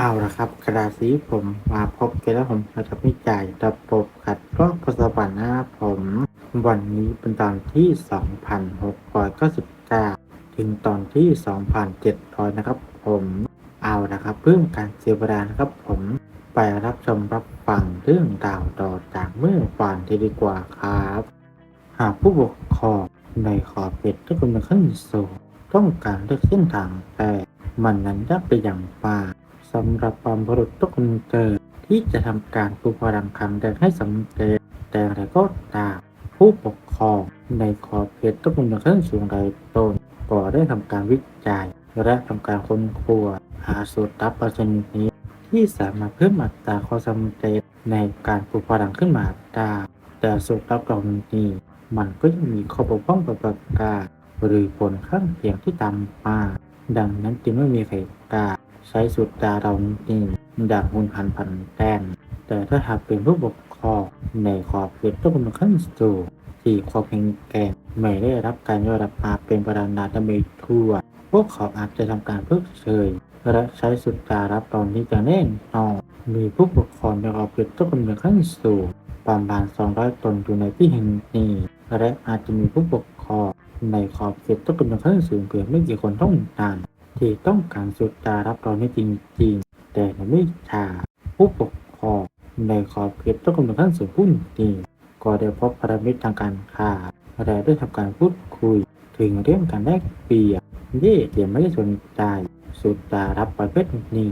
เอาละครับกระดาษสีผมมาพบกันแล้วผมจะไม่จ่ายระบบขัดกล้อกภาษาบันนะครับผม วันนี้เป็นตอนที่ 2,699 ถึงตอนที่ 2,700 นะครับผมเอาละครับเพื่อการเสียเวลานะครับผมไปรับชมรับฟังเรื่องราวต่อจากเมื่อวานที่ดีกว่าครับ หากผู้ปกครองในขอบเขตที่กำลังขึ้นสู่ต้องการเลือกเส้นทางแต่มันนั้นยากไปอย่างมากำหรับบรรพบุรุษทุกคนเกิดที่จะทำการปลูกพลังคำแดงให้สำเร็จแต่อะไรก็ตามผู้ปกครองในขอบเขตทุกคนขึ้นสูงใดต้นก็ได้ทำการวิจัย และทำการค้นคว้าหาสูตรลับประชนิดนี้ ที่สามารถเพิ่มอัตราความสำเร็จในการปลูกพลังขึ้นมาได้แต่สูตรลับเหล่านี้มันก็ยังมีข้อบกพร่องประการหรือผลข้างเคียงที่ตามมา ดังนั้นจึงไม่มีใครกล้า ใช้สุดดาเรานี้ดังหุนพันพันแต้นแต่ถ้าหากเป็นผู้ปกครองในขอบเขตต้องกำลังขั้นสูงที่ความแข็งแกร่งไม่ได้รับการยอมรับมาเป็นประธานาธิบดีทั่ว พวกเขาอาจจะทำการเพิกเฉยและใช้สุดดารับรองนี้จะแน่นอนมีผู้ปกครองในขอบเขตต้องกำลังขั้นสูงประมาณ 200 ตนอยู่ในที่แห่งนี้และอาจจะมีผู้ปกครองในขอบเขตต้องกำลังขั้นสูงเพียงไม่กี่คนเท่านั้น ที่ต้องการสุดตารับรองนี้จริง ๆ แต่ไม่ชาผู้ปกครองในขอบเขตต้องกำลังขั้นสูงผู้นี้ก็ได้พบพันธมิตรทางการค้าและได้ทำการพูดคุย ถึงเรื่องการแลกเปลี่ยนเย่เดียไม่ได้สนใจสุดตารับประเภทนี้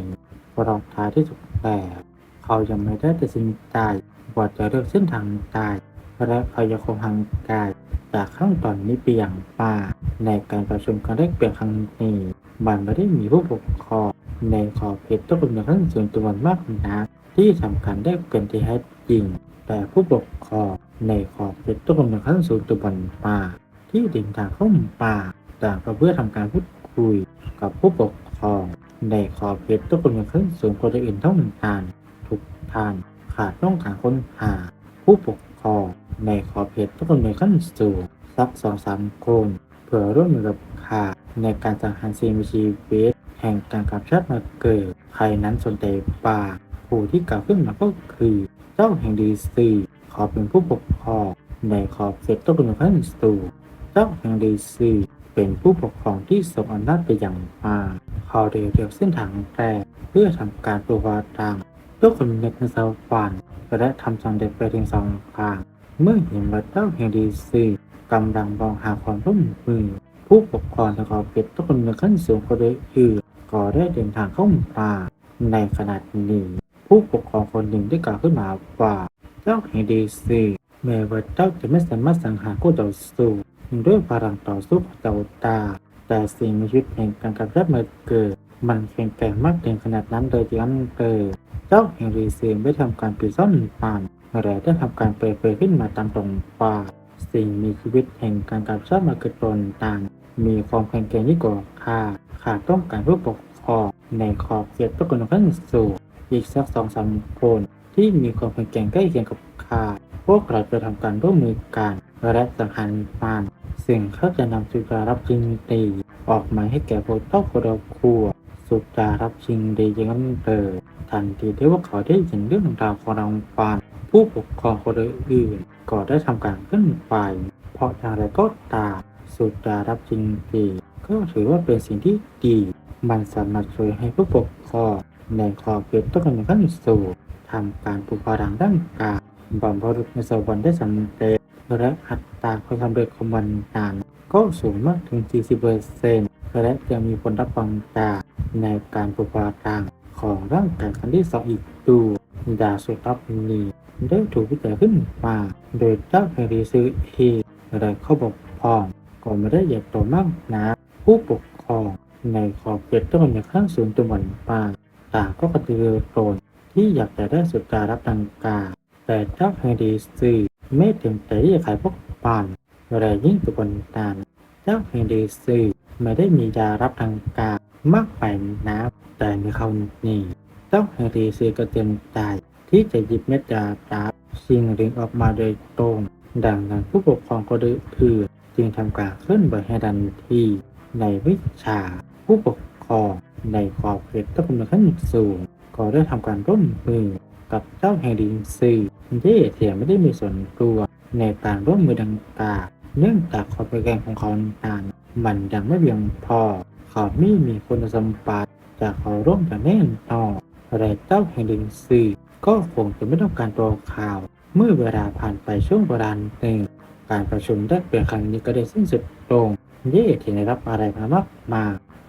เพราะท้ายที่สุดแล้วเขายังไม่ได้ตัดสินใจว่าจะเลือกเส้นทางใดและเขายังคงห่างไกลจากขั้นตอนนี้เปียงป่าในการประชุมการแลกเปลี่ยนครั้งนี้ มันไม่ได้มีผู้ปกครองในขอบเขตต้องเป็นขั้นส่วนตัวมากนักที่ทำการแลกเปลี่ยนที่แท้จริง แต่ผู้ปกครองในขอบเขตต้องเป็นขั้นส่วนตัวป่า ที่ดินทางเข้าป่าต่างก็เพื่อทำการพูดคุยกับผู้ปกครองในขอบเขตต้องเป็นขั้นส่วนคนอื่นเท่านั้นทุกท่านขาดต้องการค้นหาผู้ปกครองในขอบเขตต้องเป็นขั้นสูงสักสองสามคน เพื่อร่วมมือกับข้าในการสังหารสิ่งมีชีวิตแห่งการกำชับมาเกิด ใครนั้นสนใจป่าผู้ที่กล่าวขึ้นมาก็คือ เจ้าแห่งดีซีขอเป็นผู้ปกครองในขอบเขตต้องเป็นขั้นสูงเจ้าแห่งดีซีเป็นผู้ปกครองที่ทรงอำนาจไปอย่างมากเขาได้เลือกเส้นทางแรกเพื่อทำการปลูกวาตังเพื่อคนเน็ตในสวรรค์และทำสำเร็จไปถึงสองครั้งเมื่อเห็นว่าเจ้าแห่งดีซี กำลังมองหาความร่วมมือ ผู้ปกครองในขอบเขตทุกคนในขั้นสูงก็ได้อื่นก็ได้เดินทางเข้ามาในขณะนี้ ผู้ปกครองคนหนึ่งได้กล่าวขึ้นมาว่าเจ้าแห่งดีซีแม้ว่าเจ้าจะไม่สามารถสังหารคู่ต่อสู้ด้วยพลังต่อสู้ของเจ้าตา แต่สิ่งมีชีวิตแห่งการกำจัดมาเกิด มันแข็งแกร่งมากถึงขนาดนั้นเลยที่อันเกิดเจ้าแห่งดีซีไม่ทำการปิดซ่อนมันแต่ได้ทำการเปิดเผยขึ้นมาตามตรงป่า สิ่งมีชีวิตแห่งการกำจัดมาเกิดตนต่าง มีความแข็งแกร่งยิ่งกว่าข้าขาต้องการผู้ปกครองในขอบเขตตะกนขั้นสูงอีกสักสองสามคนที่มีความแข็งแกร่งใกล้เคียงกับข้าพวกเราจะทำการร่วมมือกันและสังหารมันสิ่งเขาจะนำสุดารับจริงดีออกมาให้แก่พวกเต้าคนเราครัวสุดารับจริงดียังนั้นเลยทันทีที่พวกเขาได้ยินเรื่องราวของรางวัล ผู้ปกครองคนอื่นก็ได้ทำการขึ้นไป เพราะอย่างไรก็ตามสุดารับจริงดีก็ถือว่าเป็นสิ่งที่ดี มันสามารถช่วยให้ผู้ปกครองในขอบเขตต้องการขั้นสูงทำการปลูกพลังด้านกางบำรุษในสวรรค์ได้สำเร็จและอัตราความสำเร็จของมันนานก็สูงมากถึง 40%และยังมีผลรับรองจากในการปลูกพลัง ของร่างกายครั้งที่สองอีกดูดาสุรับนี้ได้ถูกวิจัยขึ้นมา โดยเจ้าแห่งดีซื้อเองและเขาบอกพองก็ไม่ได้ใหญ่โตมากนะผู้ปกครองในขอบเขตต้นในข้างสูงตัวเหมือนป่าต่างก็กระตือรือร้นที่อยากจะได้สุดารับดังกาแต่เจ้าแห่งดีซื้อไม่เต็มใจที่จะขายพวกปานและยิ่งตัวบนตานเจ้าแห่งดีซื้อไม่ได้มียารับทางกา มากไปนักแต่ในคราวนี้เจ้าแห่งดีซื้อก็เต็มใจที่จะหยิบเม็ดยาจับสิ่งหนึ่งออกมาโดยตรง ดังนั้นผู้ปกครองก็ดื้อคือจึงทำการเคลื่อนไหวให้ดันทีในวิชา ผู้ปกครองในขอบเขตต้องกำลังขั้นสูง ก็ได้ทำการร่วมมือกับเจ้าแห่งดินซีเย่เทียไม่ได้มีส่วนตัวในการร่วมมือดังกล่าวเนื่องจากความเป็นแกร่งของเขานั้นมันยังไม่เพียงพอ เขาไม่มีคุณสมบัติจะเขาร่วมกันแน่นอนและเจ้าแห่งดินซีก็คงจะไม่ต้องการตัวข่าว เมื่อเวลาผ่านไปช่วงเวลาหนึ่งการประชุมแลกเปลี่ยนครั้งนี้ก็ได้สิ้นสุดลง เย่ที่ได้รับอะไรมามากมา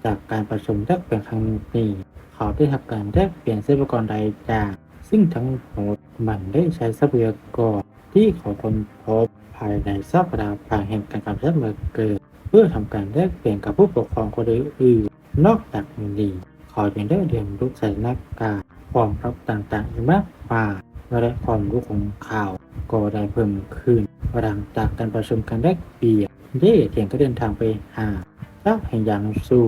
จากการประชุมแลกเปลี่ยนครั้งนี้เขาได้ทำการแลกเปลี่ยนทรัพยากรรายจ่างซึ่งทั้งหมดมันได้ใช้ทรัพยากรที่เขาค้นพบภายในทรัพยากรแห่งการกำจัดเมือเกิด เพื่อทำการแลกเปลี่ยนกับผู้ปกครองคนอื่นๆนอกจากนี้เขายังได้เรียนรู้สถานการณ์ความรับต่างๆอีกมากมายและความรู้ของเขาวก็ได้เพิ่มขึ้นหลังจากการประชุมการแลกเปลี่ยนเย่เทียนก็เดินทางไปหาเจ้าแห่งยางซู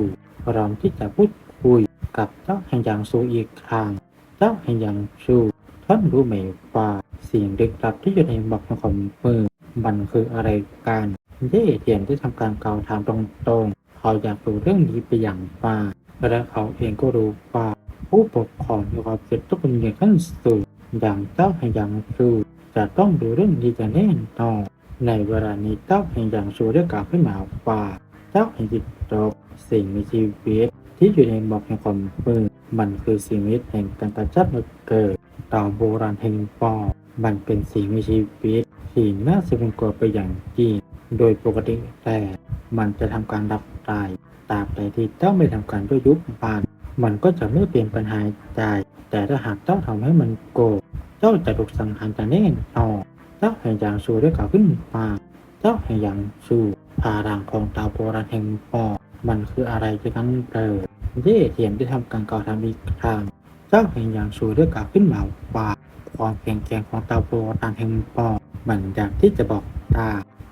พร้อมที่จะพูดคุยกับเจ้าแห่งยางซูอีกครั้งเจ้าแห่งยางซูท่านรู้ไหมว่าสิ่งลึกลับที่อยู่ในหมอกของมือมันคืออะไรกัน เย่เทียนได้ทำการกล่าวถามตรงๆเขาอยากรู้เรื่องนี้ไปอย่างมากและเขาเองก็รู้ว่าผู้ปกครองมีความเจ็บต้องเป็นอย่างขั้นสูงอย่างเจ้าแห่งยางซูจะต้องดูเรื่องนี้จะแน่นอนในเวลานี้เจ้าแห่งยางซูได้กล่าวขึ้นมาว่าเจ้าแห่งจิตตกสิ่งมีชีวิตที่อยู่ในหมอกแห่งความมืดมันคือสิ่งมีชีวิตแห่งการกระจัดมาเกิดตามโบราณแห่งปอมันเป็นสิ่งมีชีวิตที่น่าสะพรึงกลัวไปอย่างยิ่ง โดยปกติแต่มันจะทำการดับตายตราบใดที่เจ้าไม่ทำการด้วยยุบปาน มันก็จะไม่เป็นปัญหาใจแต่ถ้าหากเจ้าทำให้มันโกรธเจ้าจะถูกสังหารจะแน่นอนเจ้าแห่งยางชูได้กล่าวขึ้นมาเจ้าแห่งยางชูพารังของตาโบราณแห่งปอมันคืออะไรจะกันเปิดเย่เทียนได้ทำการกล่าวทำอีกครั้งเจ้าแห่งยางชูได้กล่าวขึ้นมาว่าความแข็งแกร่งของตาโบราณแห่งปอมันอยากที่จะบอกตา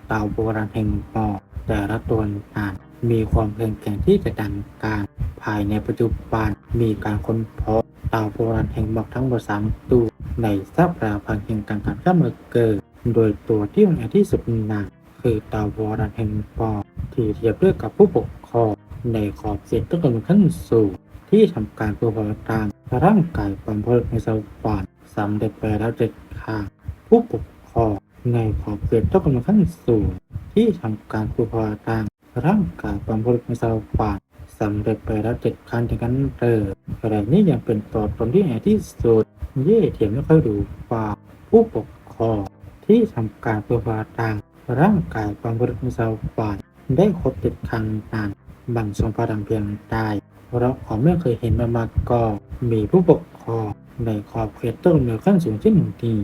เตาโบราณแห่งปอแต่ละตัวนั้นมีความแข็งแกร่งที่จะดังการภายในปัจจุบันมีการค้นพบเตาโบราณแห่งหมอกทั้งหมดสามตัวในทรัพยพังแห่งการการข้ามเกิดโดยตัวที่ใหญ่ที่สุดนั้นคือเตาโบราณแห่งปอที่เทียบด้วยกับผู้ปกครองในขอบเขตต้นกำเนิดขั้นสูงที่ทำการตัวพลตางร่างกายความพลในสวรรค์สำเร็จไปแล้วเจ็ดครั้งผู้ปกครอง ในขอบเขตต้นกำเนิดขั้นสูงที่ทำการตัวพลต่างร่างกายความพลในสวรรค์สำเร็จไปแล้วเจ็ดครั้งถึงกันเติมแต่นี่ยังเป็นตัวตนที่ใหญ่ที่สุดเย่เทียมไม่ค่อยรู้ว่าผู้ปกครองที่ทำการตัวพลต่างร่างกายความพลในสวรรค์ได้ครบเจ็ดครั้งนานบังทรงพลังเพียงได้เพราะขาไม่เคยเห็นมามาก่อนมีผู้ปกครองในขอบเขตต้นเหนือขั้นสูงเช่นนี้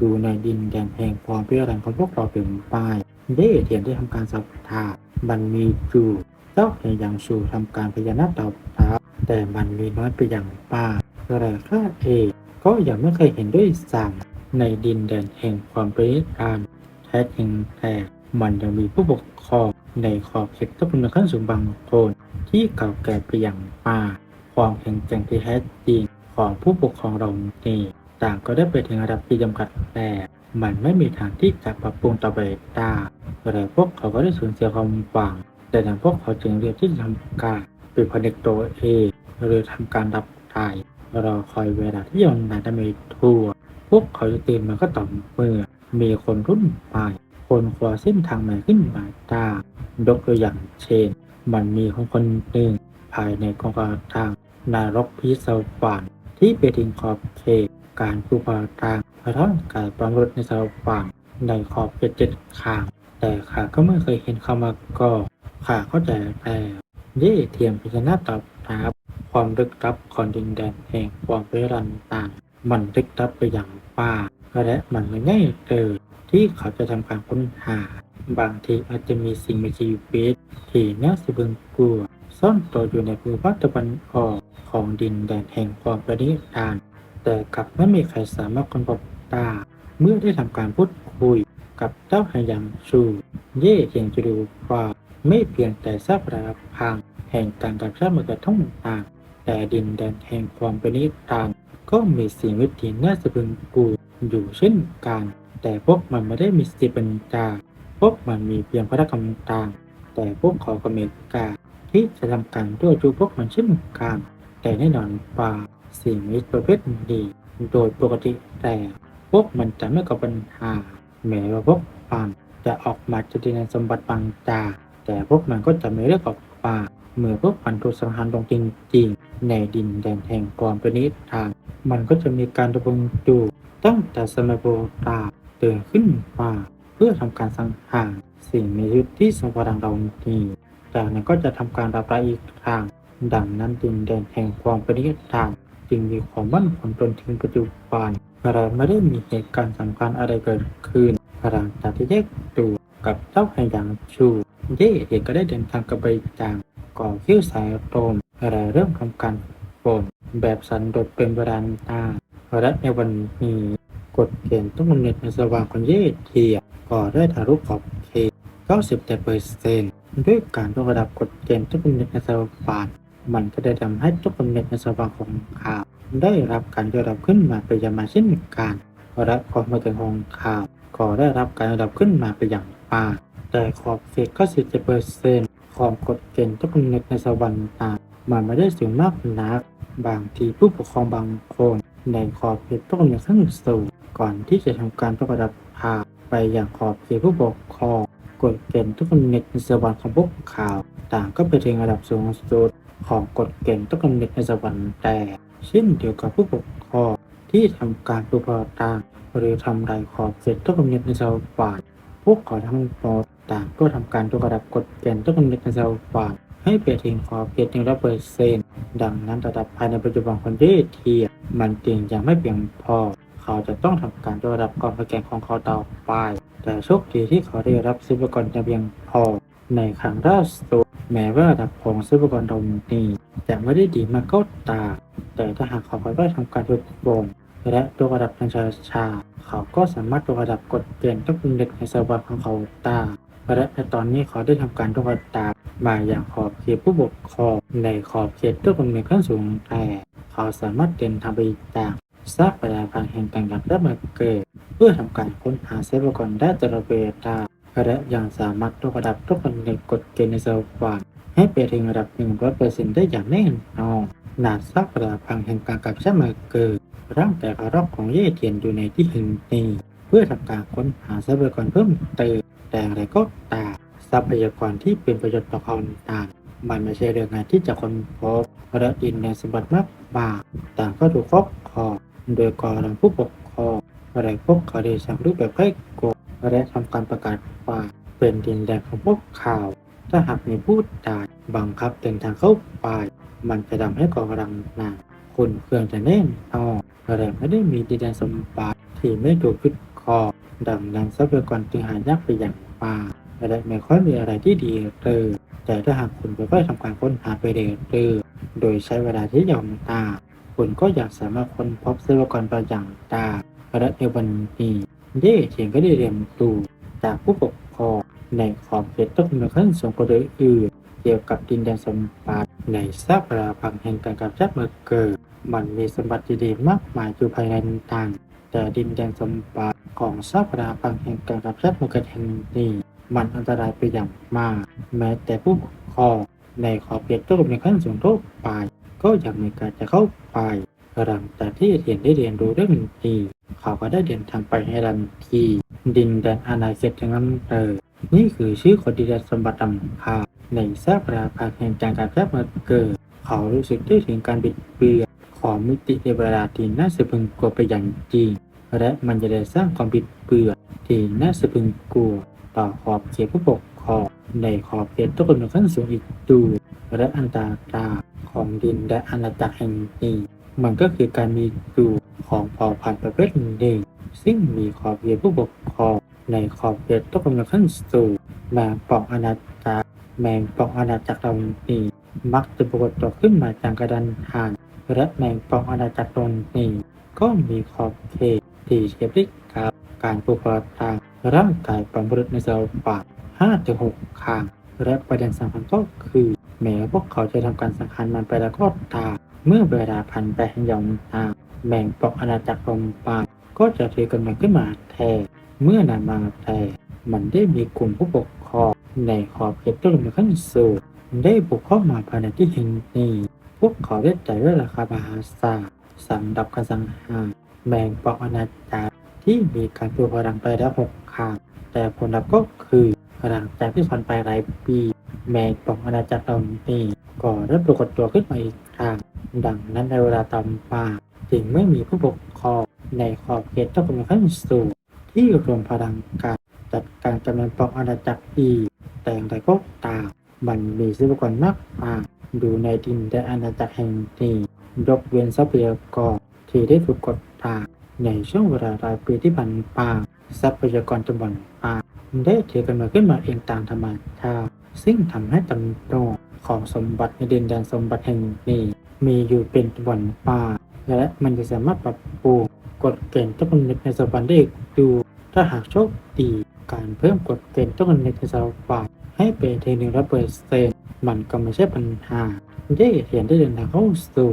ดูในดินแดนแห่งความเปรี้ยวแรงของพวกเราเป็นป้ายเย่เทียนได้ทำการสับทามันมีจูเจ้าพยายามสู่ทำการพยานาต่อบรับแต่มันมีน้อยไปอย่างป้าแต่ข้าเองก็ยังไม่เคยเห็นด้วยซ้ำในดินแดนแห่งความเปรี้ยวแรแท้จริงแต่มันยังมีผู้ปกครองในขอบเขตต้นเหนือขั้นสูงบางคนที่เก่าแก่ไปอย่างมาความแข็งแกร่งที่แท้จริงของผู้ปกครองเรานี้ ต่างก็ได้ไปถึงระดับที่จำกัดแต่มันไม่มีทางที่จะปรับปรุงต่อไปได้แต่พวกเขาก็ได้สูญเสียความหวังแต่ทางพวกเขาจึงเรียกที่ทำการปิดผนึกตัวเองหรือทำการรับตายรอคอยเวลาที่ยาวนานจะมีทั่ว พวกเขาจะตื่นมาก็ต่อเมื่อมีคนรุ่นใหม่คนขวาเส้นทางใหม่ขึ้นมาได้ยกตัวอย่างเช่น มันมีคนคนหนึ่งภายในกองการทางนารกพิศวรรค์ที่ไปถึงขอบเขต การผู้พาทางร่างกายประมรถในสวรรค์ในขอบเขตเจ็ดขาง แต่ข้าก็ไม่เคยเห็นเขามาก่อข้าเข้าใจแต่เย่เทียมพิจารณาตอบรับความลึกลับของดินแดนแห่งความเปรันต่างมันลึกลับไปอย่างป่าและมันไม่ง่ายเกิดที่เขาจะทำการค้นหา บางทีอาจจะมีสิ่งมีชีวิตที่น่าสะพรึงกลัว ซ่อนตัวอยู่ในภูมิภาคตะวันออกของดินแดนแห่งความประดิษฐาน แต่กลับไม่มีใครสามารถค้นพบได้เมื่อได้ทำการพูดคุยกับเจ้าหายังชูเย่เทียงจะดูว่าไม่เพียงแต่ทราบระพังแห่งการกับชาติมกระท่องต่างแต่ดินแดนแห่งความเประดิษฐานก็มีสิ่งวิถีน่าสะพึงกลัวอยู่เช่นกัน แต่พวกมันไม่ได้มีสติปัญญาพวกมันมีเพียงพละกำลังแต่พวกเขาก็มีกาที่จะทำการด้วยจูพวกมันเช่นกันแต่แน่นอนว่า สิ่งมีประเภทดีโดยปกติแต่พวกมันจะไม่ก่อปัญหาแม้ว่าพวกมันจะออกมาจากดินแดนสมบัติบางจาแต่พวกมันก็จะไม่เลือกออกมาเมื่อพวกมันถูกสังหารลงจริงๆในดินแดนแห่งความเป็นนิทานมันก็จะมีการดำรงอยู่ตั้งแต่สมัยโบราณเดินขึ้นมาเพื่อทำการสังหารสิ่งมีชีวิตที่สมบูรณ์เรานี้จากนั้นก็จะทำการรับรายอีกครั้งดังนั้นดินแดนแห่งความเป็นนิทาน จึงมีความมั่นคงจนถึงปัจจุบันเราไม่ได้มีเหตุการณ์สำคัญอะไรเกิดขึ้นหลังจากที่แยกตัวกับเจ้าแห่งยางชูเย่เองก็ได้เดินทางกับไปจางก่อคิ้วสายโรมอะไรเริ่มทำการฝนแบบสันโดษเป็นเวลานานและในวันนี้กฎเกณฑ์ต้องกำเนิดในสว่างของเย่เทียก็ได้ทะลุขอบเขต90แต่เปอร์เซ็นต์ด้วยการยกระดับกฎเกณฑ์ต้องกำเนิดในสว่าง มันก็ได้ทำให้ทุกกำเนิดในสว่างของข่าว ได้รับการยกระดับขึ้นมาเป็นอยางมาเช่นกันและความมาถึงของข่าวก็ได้รับการยกระดับขึ้นมาเป็นอย่างมากแต่ขอบเขต97เปอร์เซ็นต์ของกฎเกณฑ์ทุกกำเนิดในสวรรค์ต่างมันไม่ได้สูงมากนัก บางทีผู้ปกครองบางคนในขอบเขตทุกกำเนิดขั้นสูงก่อนที่จะทำการยกระดับพาไปอย่างขอบเขตผู้ปกครองกฎเกณฑ์ทุกกำเนิดในสวรรค์ของพวกข่าว ต่างก็ไปถึงระดับสูงสุด ของกฎเกณฑ์ทุกกำเนิดในสวรรค์แต่เช่นเดียวกับผู้ปกครองที่ทำการปลุกระต่างหรือทำลายขอบเขตทุกกำเนิดในสวรรค์พวกเขาทั้งหมดต่างก็ทำการยกระดับกฎเกณฑ์ทุกกำเนิดในสวรรค์ให้ไปถึงขอบเขตหนึ่งร้อยเปอร์เซ็นต์ดังนั้นระดับภายในปัจจุบันของเยเทียมันจึงยังไม่เพียงพอ เขาจะต้องทำการยกระดับความแข็งของเขาต่อไปแต่โชคดีที่เขาได้รับทรัพยากรอย่างเพียงพอ ในครั้งล่าสุดแม้ว่าระดับของทรัพยากรตรงนี้จะไม่ได้ดีมากก็ตามแต่ถ้าหากเขาค่อยๆทำการฝึกฝนและยกระดับทางช้าเขาก็สามารถยกระดับกฎเกณฑ์ทุกเด็กในสวรรค์ของเขาได้และในตอนนี้เขาได้ทำการยกระดับมาอย่างขอบเขตผู้ปกครองในขอบเขตทุกคนในขั้นสูงแต่เขาสามารถเดินทางไปจากทรัพยากรแห่งการกับได้มาเกิด เพื่อทำการค้นหาทรัพยากรได้ตลอดเวลา และยังสามารถยกระดับทุกคนในกฎเกณฑ์ในสวรรค์ให้ไปถึงระดับ 100%ได้อย่างแน่นอนนาซักระพังแห่งการกับชามาเกิดร่างแต่กระรอกของเย่เทียนอยู่ในที่แห่งนี้เพื่อทำการค้นหาทรัพยากรเพิ่มเติมแต่อะไรก็ตามทรัพยากรที่เป็นประโยชน์ต่อเขาต่างมันไม่ใช่เรื่องงานที่จะค้นพบและดินในสมบัติมากมายต่างก็ถูกครอบครองโดยกองผู้ปกครองอะไรพวกเขาได้สร้างรูปแบบให้กด และทำการประกาศว่าเป็นดินแดนของพวกข่าว ถ้าหากมีผู้ใดบังคับเดินทางเข้าไปมันจะทำให้กองกำลังนาคุณเครื่องจะแน่นอนแต่ไม่ได้มีดินแดนสมบัติที่ไม่ถูกพิดคอดังนั้นทรัพยากรจึงหายากไปอย่างมากและไม่ค่อยมีอะไรที่ดีเลยแต่ถ้าหากคุณไปค่อยทำการค้นหาไปเรื่อยๆโดยใช้เวลาที่ยาวนานคุณก็อยากสามารถค้นพบทรัพยากรบางอย่างได้และในวันนี้ เย่เทียนก็ได้เรียนรู้จากผู้ปกครองในขอบเขตต้นเมืองขั้นสูงกว่าอื่น เกี่ยวกับดินแดนสมบัติในทรัพยากรแห่งการกับจับเมื่อเกิด มันมีสมบัติดีๆมากมายอยู่ภายในต่างแต่ดินแดนสมบัติของทรัพยากรแห่งการกับจับเมื่อเกิดแห่งนี้มันอันตรายไปอย่างมาก แม้แต่ผู้ปกครองในขอบเขตต้นเมืองขั้นสูงทั่วไปก็ยังไม่กล้าจะเข้าไป หลังจากที่เรียนได้เรียนรู้เรื่องนี้เขาก็ได้เดินทางไปให้รันทีดินแดนอาณาเขตทั้งนั้นเลยนี่คือชื่อของดิแดนสมบัติดำพาในแทบราภาแห่งการการแพร่มาเกิด เขารู้สึกได้ถึงการบิดเบือนของมิติในเวลาที่น่าสะพรึงกลัวไปอย่างจริง และมันจะได้สร้างความบิดเบือนที่น่าสะพรึงกลัว ต่อขอบเขตผู้ปกครองในขอบเขตทุกคนขั้นสูงอีกดูและอันตราของดินและอาณาจักรแห่งนี้ มันก็คือการมีอยู่ของเผ่าพันธุ์ประเภทหนึ่ง ซึ่งมีขอบเขตผู้ปกครองในขอบเขตทุกคนขั้นสูงแมงป่องอาณาจักรแมงป่องอาณาจักรเหล่านี้มักจะปรากฏตัวขึ้นมาจากกระดานหานและแมงป่องอาณาจักรตรงนี้ก็มีขอบเขตที่เกี่ยวกับการปลูกปลาทางร่างกายปรมรุษในสปาห้าถึงหกครั้งและประเด็นสำคัญก็คือ แม้พวกเขาจะทำการสังหารมันไปแล้วก็ตาม เมื่อเวลาผ่านไปยาวนานแมงป่องอาณาจักรลมปานก็จะถือกำลังขึ้นมาแทนเมื่อนานมาแทนมันได้มีกลุ่มผู้ปกครองในขอบเขตต้นมือขั้นสูงได้บุกเข้ามาภายในที่แห่งนี้ พวกเขาได้จ่ายด้วยราคามหาศาลสำหรับการสังหารแมงปองอาณาจักรที่มีการปลูกพลังไปแล้วหกครั้งแต่ผลลัพธ์ก็คือหลังจากที่ผ่านไปหลายปี แมงปองอาณาจักรเหล่านี้ก็เริ่มปรากฏตัวขึ้นมาอีก ครั้งดังนั้นในเวลาต่อมาจึงไม่มีผู้ปกครองในขอบเขตต้องเป็นขั้นสูงที่รวมพลังการจัดการจำนวนปองอาณาจักรอีกแต่อย่างไรก็ตามมันมีทรัพยากรมากมายอยู่ในดินแดนอาณาจักรแห่งนี้ยกเว้นทรัพยากรที่ได้ถูกกดตามในช่วงเวลาหลายปีที่ผ่านมาทรัพยากรจำนวนมากได้ถือกันมาขึ้นมาเองตามธรรมชาติซึ่งทำให้ตำแหน่ง ของสมบัติในดินแดนสมบัติแห่งนี้ มีอยู่เป็นจำนวนมาและมันจะสามารถปรับปรุงกฎเกณฑ์ต้องกำหนดในสวรรค์ได้อีกดูถ้าหากโชคดีการเพิ่มกฎเกณฑ์ต้องกำหนดในสวรรค์ให้เป็นทีหนึ่งร้อยเปอร์เซ็นต์มันก็ไม่ใช่ปัญหาได้เห็นได้เดินทางเข้าสู่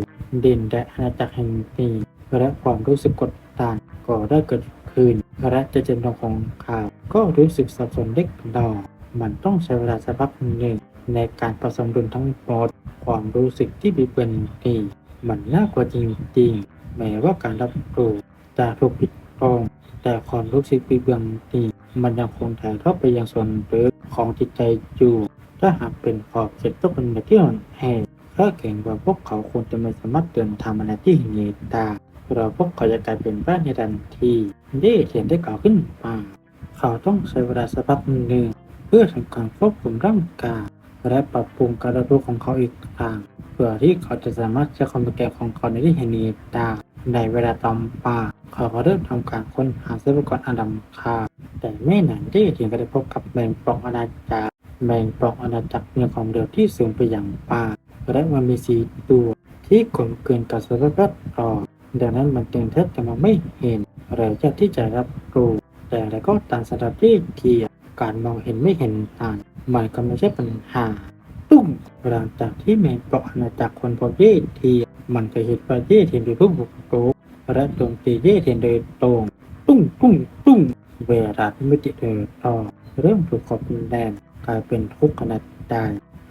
ดินแดนอาณาจักรแห่งนี้และความรู้สึกกดดันก็ได้เกิดขึ้นและเจเจนของข่าว ก็รู้สึกสับสนเล็กน้อยมันต้องใช้เวลาสักพักหนึ่ง ในการผสมดุลทั้งหมดความรู้สึกที่บิดเบือนนี้มันน่ากลัวจริงๆแม้ว่าการรับรู้จะถูกปิดกล้องแต่ความรู้สึกบิดเบือนนี้มันยังคงถ่ายทอดไปยังส่วนลึกของจิตใจอยู่ถ้าหากเป็นขอบเขตต้องเป็นแบบที่อ่อนแอถ้าเก่งกว่าพวกเขาควรจะไม่สามารถเดินทางมาในที่แห่งนี้ได้เราพวกเขาจะกลายเป็นบ้านในทันทีได้เขียนได้กล่าวขึ้นมา เขาต้องใช้เวลาสักพักหนึ่งเพื่อทำการควบคุมร่างกาย และปรับปรุงการรับรู้ของเขาอีกครั้งเพื่อที่เขาจะสามารถใช้ความเป็นแก่ของเขาในที่แห่งนี้ได้ในเวลาต่อมาเขาก็เริ่มทำการค้นหาทรัพยากรอันดำค่าแต่ไม่นานที่ถึงก็ได้พบกับแมงป่องอาณาจักรแมงป่องอาณาจักรมีความเร็วที่สูงไปอย่างมาและมันมีสีตัวที่กลมเกินกับสภาพแวดล้อดังนั้นมันจึงแทบจะมองไม่เห็นหรือจะที่จะรับรู้แต่อะไรก็ตามสำหรับที่เทีย การมองเห็นไม่เห็นต่างมันก็ไม่ใช่ปัญหาตุ้มหลังจากที่แมงปองอาณาจักรคนพบเย่เทียมันก็เห็นว่าเย่เทียนเป็นผู้บุกรุกและโจมตีเย่เทียนโดยตรงตุ้งตุ้งตุ้งเวลาที่มิติเดินต่อเริ่มถูกขอบดินแดนกลายเป็นทุกขนาดใหญ่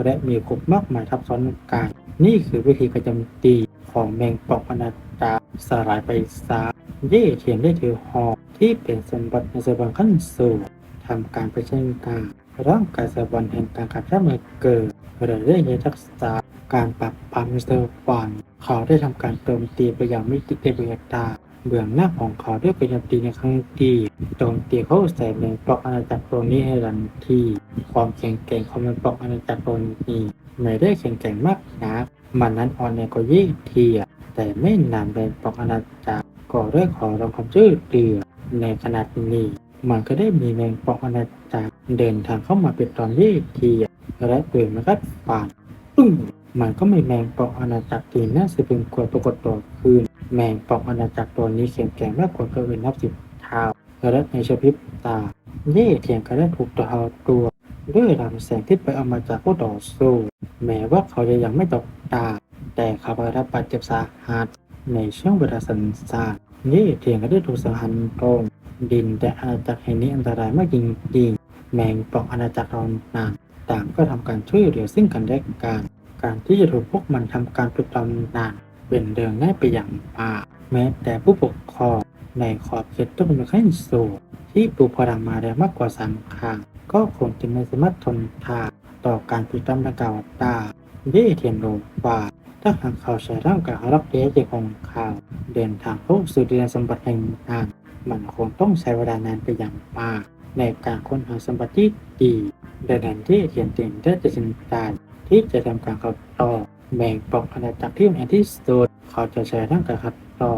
และมีคุกมากมายทับซ้อนกันนี่คือวิธีการโจมตีของแมงป่องอนาจารสลายไปซาเย่เทียนได้ถือหอกที่เป็นสมบัติในสวรรค์ขั้นสูง ทำการไปเช่นกันร่างกายสวรรค์แห่งการขัดแย้เมื่อเกิดหรือได้ใช้ทักษะการปรับปรามมิสเตอร์วันเขาได้ทำการโจมตีไปอย่างม่ติดในเบียดาเบื้องหน้าของเขาด้วยการโจมตีในครั้งที่โจมตีเข้าใส่ในปลอกอาณาจักรตรงนี้ให้ทันทีความแข็งแกร่งของมันปลอกอาณาจักรตรงนี้ไม่ได้แข็งแกร่งมากนักมันนั้นอ่อนแอกว่ายี่เทียแต่ไม่นานเป็นปลอกอาณาจักรก็ได้ขอรองความช่วยเหลือในขณะนี้ มันก็ได้มีแมงปองอาณาจักรเดินทางเข้ามาเป็นตอนยี่เทียและเปลี่ยนมากัดฟันตึ้งมันก็มีแมงปองอาณาจักรที่น่าสะพรึงกลัวปรากฏตัวขึ้นแมงป่องอาณาจักรตัวนี้แข็งแกร่งมากกว่าตัวอื่นนับสิบเท่าและในชพริบตาเย่เทียงก็ได้ถูกตัวเอตัวด้วยลำแสงที่ไปเอามาจากผู้ต่อสู้แม้ว่าเขาจะยังไม่ตกตา แต่เขาได้รับบาดเจ็บสาหัสในช่วงเวลาสันสานเย่เทียงก็ได้ถูกสังหารตรง ดิน แต่อาณาจักรแห่งนี้อันตรายมากจริงๆแมงปองอาณาจักรเรานางต่างก็ทำการช่วยเหลือซึ่งกันและกัน การที่จะถูกพวกมันทำการปลุกตำนานเป็นเรื่องง่ายไปอย่างมากแม้แต่ผู้ปกครองในขอบเขตต้องเป็นขั้นสูงที่ปลูกพลังมาแล้วมากกว่าสามครั้งก็คงจะไม่สามารถทนทานต่อการปิดตั้งดังกล่าวได้เย่เทียนโลว่าถ้าหากเขาใช้ร่างกายรับเดชของเขา เดินทางเข้าสู่ดินสมบัติแห่งนั้น มันคงต้องใช้เวลานานไปอย่างมาก ในการค้นหาสมบัติที่ดีดังนั้นที่เทียนเตียนได้ตัดสินใจที่จะทำการขัดต่อแมงปองอาณาจักรที่แอนที่สุดเขาจะใช้ร่างกายขัดต่อ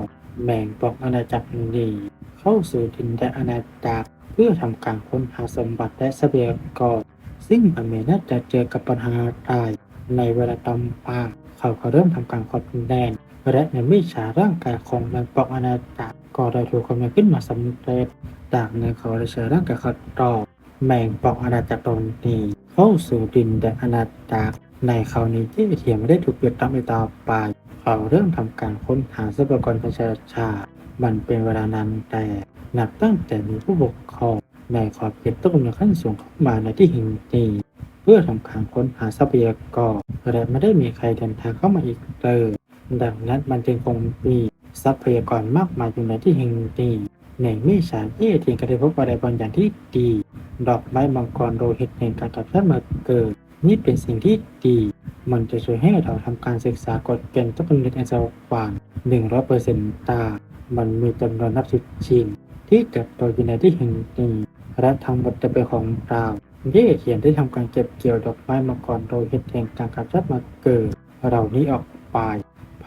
แมงปองอาณาจักรนี้ เข้าสู่ดินแดนอาณาจักรเพื่อทำการค้นหาสมบัติและทรัพยากรซึ่งมันไม่น่าจะเจอกับปัญหาได้ในเวลาต่อมาเขาก็เริ่มทำการขอดแดนและในวิชาร่างกายของแมงปองอาณาจักร ก็ได้ถูกกำเนิดขึ้นมาสำเร็จจากนั้นเขาได้ใช้ร่างกายขัดต่อแมงปองอาณาจักรตนนี้เข้าสู่ดินแดนอาณาจักรในคราวนี้ที่เทียมไม่ได้ถูกเปิดตั้งอีกต่อไป เขาเริ่มทำการค้นหาทรัพยากรประชาชาติมันเป็นเวลานานแต่นับตั้งแต่มีผู้ปกครองในขอบเขตต้องมีขั้นสูงเข้ามาในที่ห่งนี้เพื่อทำการค้นหาทรัพยากรและไม่ได้มีใครเดินทางเข้ามาอีกเลยดังนั้นมันจึงคงมี ทรัพยากรมากมายอยู่ในที่แห่งนี้ในม่ช้าเย่เทียนก็ได้พบอะไรบางอย่างที่ดี ดอกไม้มังกรโรหิตแห่งการกลับชาติมาเกิด นี่เป็นสิ่งที่ดี มันจะช่วยให้เราทำการศึกษากฎเกณฑ์ต้องเป็นในสว่างหนึ่งร้อยเปอร์เซ็นต์ตา มันมีจำนวนนับสิบชิ้นที่เติบโตอยู่ในที่แห่งนี้และทั้งหมดจะเป็นของเราเย่เขียนได้ทำการเก็บเกี่ยวดอกไม้มังกรโดยเหตุแห่งการกำจัดมาเกิดเหล่านี้ออกไป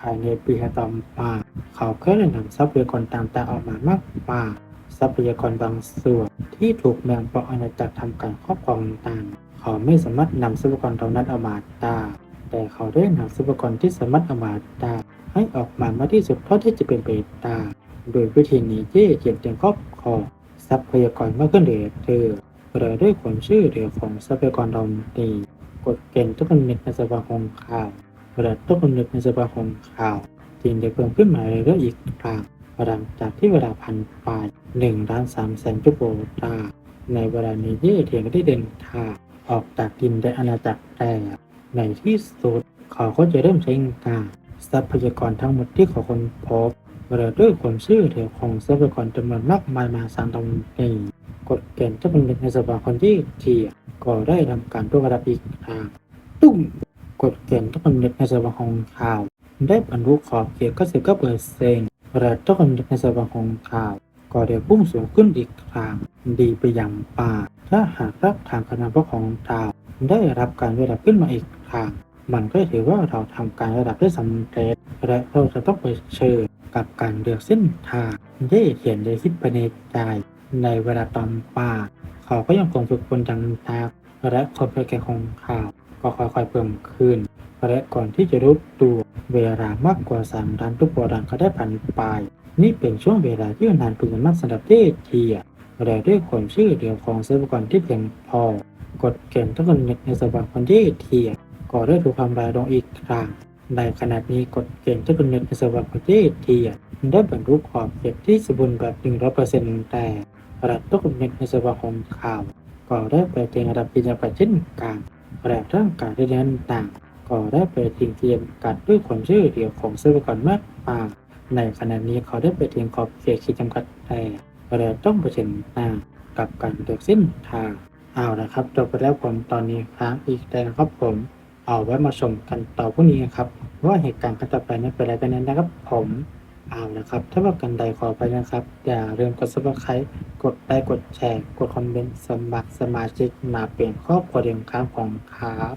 ายในปีต่อมาเขาก็ได้นำทรัพยากรต่างๆออกมามากมายทรัพยากรบางส่วนที่ถูกแมงปออาณาจักรทำการครอบครองต่างเขาไม่สามารถนำทรัพยากรเหล่านั้นออกมาได้แต่เขาได้นำทรัพยากรที่สามารถเอามาได้ให้ออกมามากที่สุดเท่าที่จะเป็นไปได้โดยวิธีนี้เย่เขียนเต็มครอบครองทรัพยากรมากขึ้นเรื่อยๆหรือด้วยความชื่อเรือของทรัพยากรเรานี้กฎเกณฑ์ต้องเป็นในสภาของข่าว หรือต้องเป็นในสภาของข่าวจึงได้เพิ่มขึ้นมาเรื่อยๆอีกครั้งหลังจากที่เวลาพันไปหนึ่งล้านสามแสนชั่วโมงตาในเวลานี้เย่เทียนก็ได้เดินทางออกจากดินแดนอาณาจักรแต่ในที่สุดเขาก็จะเริ่มใช้งานทรัพยากรทั้งหมดที่เขาค้นพบเรือด้วยความเชื่อถือของทรัพยากรจำนวนมากมายมหาศาลตรงนี้กฎเกณฑ์จะเป็นในสภาคนที่เทียก็ได้ทำการตัวระดับอีกทางตุ้ม กฎเกณฑ์ต้องเป็นในสภาของข่าว ได้บรรลุขอบเขตก็สิบก็เปอร์เซ็นต์เรือต้องเป็นในสภาของข่าวก็ได้พุ่งสูงขึ้นอีกครั้งดีไปย่างป่า ถ้าหากรับทางคณะพระของดาวได้รับการระดับขึ้นมาอีกครั้งมันก็ถือว่าเราทำการระดับได้สำเร็จและเราจะต้องไปเชิญกับการเลือกเส้นทางเย่เขียนเลยคิดไปในใจในเวลาตอนป่า เขาก็ยังคงฝึกฝนอย่างหนักและความเป็นแก่ของเขา ก็ค่อยๆเพิ่มขึ้น และก่อนที่จะรู้ตัวเวลามากกว่าสามล้านทุกโบราณก็ได้ผ่านไป นี่เป็นช่วงเวลาที่นานเป็นมากสำหรับเย่เทียและด้วยความชื่อเดียวของทรัพยากรที่เพียงพอกฎเกณฑ์ต้องกำหนดในสภาคนที่เทียก็ได้ถูกทำลายลงอีกครั้งในขณะนี้กฎเกณฑ์ที่กำหนดในสภาประเทศเทียได้บรรลุขอบเขตที่สมบูรณ์แบบ100%แต่รัฐต้องกำหนดในสภาของข่าวก็ได้ไปถึงระดับปีญาประเช่นกัน และร่างกายที่นั้นต่างก็ได้ไปถึงเทียมกัดด้วยความชื่อเดียวของทรัพยากรมากมายในขณะนี้เขาได้ไปถึงขอบเขตขีดจำกัดแต่และต้องเผชิญหน้ากับการเลือกเส้นทางเอาละครับจบไปแล้วผมตอนนี้ค้างอีกแต่นะครับผมเอาไว้มาชมกันต่อพรุ่งนี้นะครับ ว่าเหตุการณ์ขั้นต่อไปนั้นเป็นอะไรกันนั้นนะครับผม เอาละครับถ้าแบบกันใดขอไปนะครับ อย่าลืมกด subscribe กดไลค์กดแชร์ กดคอมเมนต์สมัครสมาชิกมาเป็นครอบครัวเดียวกันของครับ